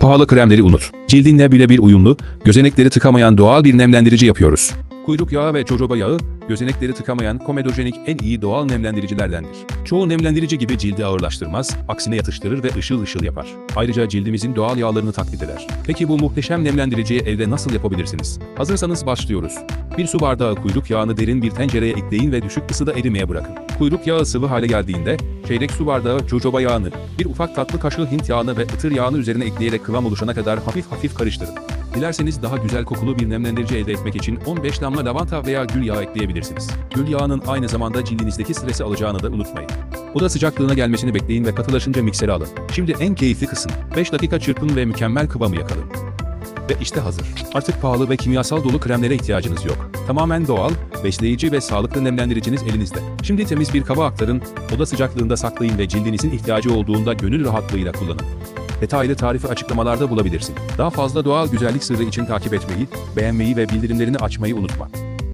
Pahalı kremleri unut. Cildinle birebir uyumlu, gözenekleri tıkamayan doğal bir nemlendirici yapıyoruz. Kuyruk yağı ve jojoba yağı, gözenekleri tıkamayan komedojenik en iyi doğal nemlendiricilerdendir. Çoğu nemlendirici gibi cildi ağırlaştırmaz, aksine yatıştırır ve ışıl ışıl yapar. Ayrıca cildimizin doğal yağlarını taklit eder. Peki bu muhteşem nemlendiriciyi evde nasıl yapabilirsiniz? Hazırsanız başlıyoruz. Bir su bardağı kuyruk yağını derin bir tencereye ekleyin ve düşük ısıda erimeye bırakın. Kuyruk yağı sıvı hale geldiğinde çeyrek su bardağı jojoba yağını, bir ufak tatlı kaşığı Hint yağını ve ıtır yağını üzerine ekleyerek kıvam oluşana kadar hafif hafif karıştırın. Dilerseniz daha güzel kokulu bir nemlendirici elde etmek için 15 damla lavanta veya gül yağı ekleyebilirsiniz. Gül yağının aynı zamanda cildinizdeki stresi alacağını da unutmayın. Oda sıcaklığına gelmesini bekleyin ve katılaşınca miksere alın. Şimdi en keyifli kısım. 5 dakika çırpın ve mükemmel kıvamı yakalın. Ve işte hazır. Artık pahalı ve kimyasal dolu kremlere ihtiyacınız yok. Tamamen doğal, besleyici ve sağlıklı nemlendiriciniz elinizde. Şimdi temiz bir kaba aktarın, oda sıcaklığında saklayın ve cildinizin ihtiyacı olduğunda gönül rahatlığıyla kullanın. Detaylı tarifi açıklamalarda bulabilirsin. Daha fazla doğal güzellik sırrı için takip etmeyi, beğenmeyi ve bildirimlerini açmayı unutma.